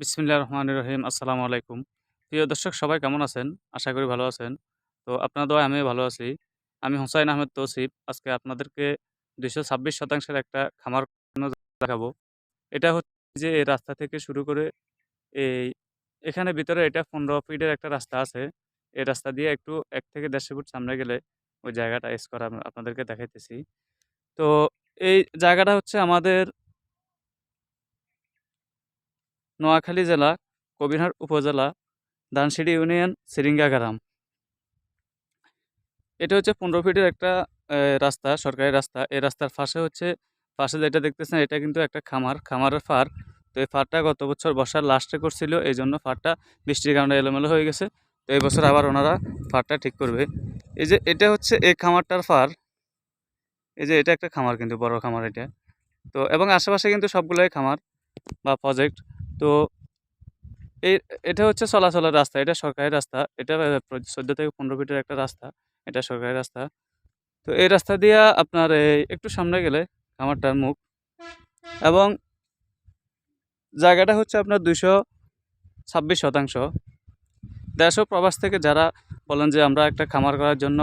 বিসমিল্লাহ রহমান রহিম, আসসালামু আলাইকুম। প্রিয় দর্শক, সবাই কেমন আছেন? আশা করি ভালো আছেন। তো আপনার দোয়া আমিও ভালো আছি। আমি হুসাইন আহমেদ তৌসিফ। আজকে আপনাদেরকে দুইশো ছাব্বিশ শতাংশের একটা খামার দেখাবো। এটা হচ্ছে যে এই রাস্তা থেকে শুরু করে এই এখানে ভিতরে এটা পনেরো ফিটের একটা রাস্তা আছে। এই রাস্তা দিয়ে একটু এক থেকে দেড়শো ফুট সামনে গেলে ওই জায়গাটা এস করা আপনাদেরকে দেখাইতেছি। তো এই জায়গাটা হচ্ছে আমাদের নোয়াখালী জেলা, কবিরহাট উপজেলা দানসিঁড়ি ইউনিয়ন সিরিঙ্গা গ্রাম এটা হচ্ছে পনেরো ফিটের একটা রাস্তা, সরকারি রাস্তা। এই রাস্তার পাশে হচ্ছে, পাশে যেটা দেখতেছেন, এটা কিন্তু একটা খামার, খামারের ফার তো এই ফারটা গত বছর বর্ষার লাস্টে করছিল এই জন্য ফারটা বৃষ্টির কারণে এলোমেলো হয়ে গেছে। তো এই বছর আবার ওনারা ফারটা ঠিক করবে। এই যে এটা হচ্ছে এই খামারটার ফার এই যে এটা একটা খামার কিন্তু, বড় খামার এটা। তো এবং আশেপাশে কিন্তু সবগুলোই খামার বা প্রজেক্ট তো এই এটা হচ্ছে চলাচলের রাস্তা, এটা সরকারি রাস্তা, এটা চোদ্দ থেকে পনেরো ফিটের একটা রাস্তা, এটা সরকারি রাস্তা। তো এই রাস্তা দিয়ে আপনার এই একটু সামনে গেলে খামারটার মুখ এবং জায়গাটা হচ্ছে আপনার দুশো ছাব্বিশ শতাংশ। দেশ ও প্রবাস থেকে যারা বলেন যে আমরা একটা খামার করার জন্য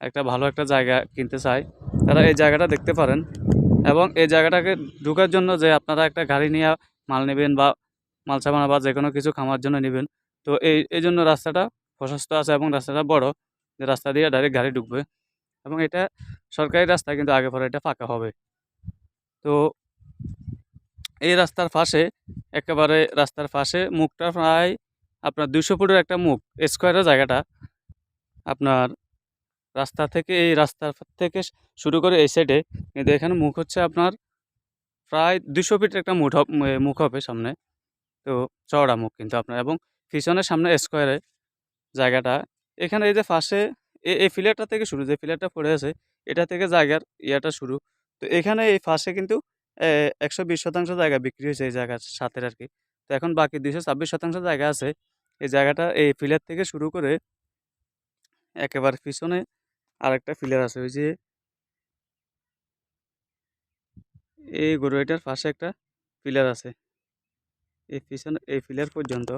একটা ভালো একটা জায়গা কিনতে চাই, তারা এই জায়গাটা দেখতে পারেন এবং এই জায়গাটাকে ঢোকার জন্য যে আপনারা একটা গাড়ি নিয়ে মাল নেবেন বা মাল সামানা বা যে কোনো কিছু খামার জন্য নেবেন। তো এই এই জন্য রাস্তাটা প্রশস্ত আছে এবং রাস্তাটা বড়। যে রাস্তা দিয়ে ডাইরেক্ট গাড়ি ঢুকবে এবং এটা সরকারি রাস্তা কিন্তু আগে পরে এটা ফাঁকা হবে। তো এই রাস্তার পাশে, একেবারে রাস্তার পাশে মুখটা প্রায় আপনার দুশো ফুটের একটা মুখ, স্কোয়ারের জায়গাটা। আপনার রাস্তা থেকে, এই রাস্তার থেকে শুরু করে এই সাইডে কিন্তু এখানে মুখ হচ্ছে আপনার প্রায় দুশো ফিটের একটা হব- মুখ হবে সামনে। তো চওড়া মুখ কিন্তু আপনার এবং পিছনের সামনে স্কোয়ারে জায়গাটা। এখানে এই যে পাশে এই ফিলারটা থেকে শুরু, যে ফিলারটা পড়ে আছে, এটা থেকে জায়গার ইয়াটা শুরু। তো এখানে এই পাশে কিন্তু একশো বিশ শতাংশ জায়গা বিক্রি হয়েছে এই জায়গার সাথে আর কি। তো এখন বাকি দুইশো ছাব্বিশ শতাংশ জায়গা আছে। এই জায়গাটা, এই ফিলার থেকে শুরু করে একেবারে পিছনে আরেকটা ফিলার আছে। ওই যে এই গরুটার পাশে একটা ফিলার আছে। এই পিছনে এই পিলার পর্যন্ত।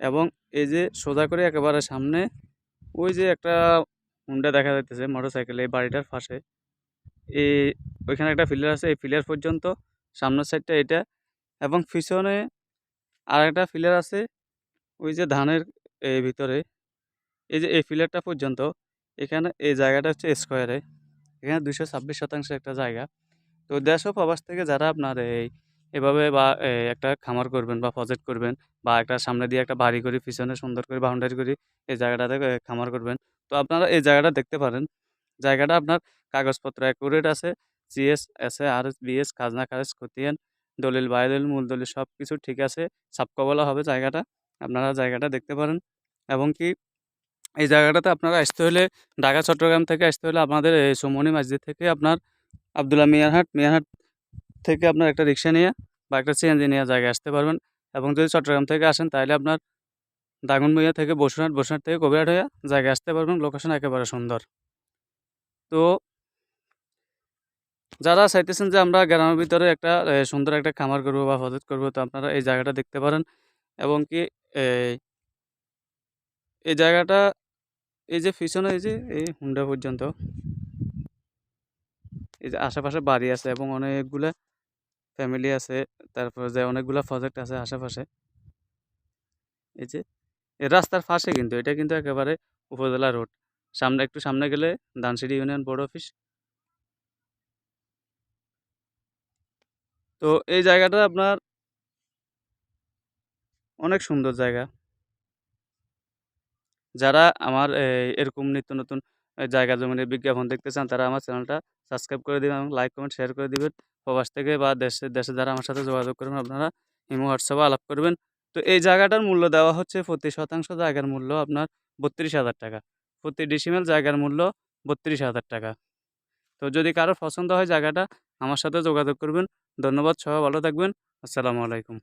এবং এই যে সোজা করে একেবারে সামনে, ওই যে একটা হুন্ডা দেখা যাইতেছে মোটরসাইকেল এই বাড়িটার পাশে। এই ওইখানে একটা ফিলার আছে, এই ফিলার পর্যন্ত, সামনের সাইডটা এটা এবং পিছনে আর একটা ফিলার আছে, ওই যে ধানের ভিতরে। এই যে এই ফিলারটা পর্যন্ত, এখানে এই জায়গাটা হচ্ছে স্কোয়ারে এখানে দুইশো ছাব্বিশ শতাংশ একটা জায়গা। তো দেশ ও থেকে যারা আপনার এই এভাবে বা এ, একটা খামার করবেন বা প্রজেক্ট করবেন বা একটা সামনে দিয়ে একটা বাড়ি করি পিছনে সুন্দর করে বাউন্ডারি করি এই জায়গাটাতে খামার করবেন। তো আপনারা এই জায়গাটা দেখতে পারেন। জায়গাটা আপনার কাগজপত্র অ্যাকুরেট আছে GS S A R S BS খাজনা খারেজ খতিয়ান দলিল বায়দলিল মূল দলিল সব কিছু ঠিক আছে সাবকবলা হবে জায়গাটা আপনারা জায়গাটা দেখতে পারেন। এবং কি এই জায়গাটাতে আপনারা আসতে হলে ঢাকা চট্টগ্রাম থেকে আসতে হলে আপনাদের এই সোমনি মসজিদ থেকে আপনার আবদুল্লাহ মিয়ারহাট মিয়ারহাট থেকে আপনার একটা রিক্সা নিয়ে বা একটা সিএনজি নিয়ে জায়গায় আসতে পারবেন। এবং যদি চট্টগ্রাম থেকে আসেন, তাহলে আপনার দাগনভূঞা থেকে বসুরহাট বসুরহাট থেকে কবিরহাট হয়ে জায়গায় আসতে পারবেন। লোকেশন একেবারে সুন্দর। তো যারা চাইতেছেন যে আমরা গ্রামের ভিতরে একটা সুন্দর একটা খামার করব বা প্রজেক্ট করব, তো আপনারা এই জায়গাটা দেখতে পারেন। এবং কি এই এই জায়গাটা, এই যে পিছনে, এই যে, এই হুন্ডা পর্যন্ত এই যে আশেপাশে বাড়ি আছে এবং অনেকগুলা ফ্যামিলি আছে, তারপর যে অনেকগুলা প্রজেক্ট আছে আশেপাশে। এই যে রাস্তার পাশে কিন্তু, এটা কিন্তু একেবারে উপজেলা রোড সামনে, একটু সামনে গেলে দানসিঁড়ি ইউনিয়ন বোর্ড অফিস তো এই জায়গাটা আপনার অনেক সুন্দর জায়গা। যারা আমার এরকম নিত্য নতুন জায়গা জমিনের বিজ্ঞাপন দেখতে চান, তারা আমার চ্যানেলটা সাবস্ক্রাইব করে দিবেন এবং লাইক কমেন্ট শেয়ার করে দিবেন। প্রবাস থেকে বা দেশে দেশে যারা আমার সাথে যোগাযোগ করবেন আপনারা। ইমো, হোয়াটসঅ্যাপে আলাপ করবেন। তো এই জায়গাটার মূল্য দেওয়া হচ্ছে প্রতি শতাংশ জায়গার মূল্য আপনার বত্রিশ হাজার টাকা। প্রতি ডিসিমেল জায়গার মূল্য বত্রিশ হাজার টাকা। তো যদি কারও পছন্দ হয় জায়গাটা, আমার সাথে যোগাযোগ করবেন। ধন্যবাদ, সবাই ভালো থাকবেন। আসসালামু আলাইকুম।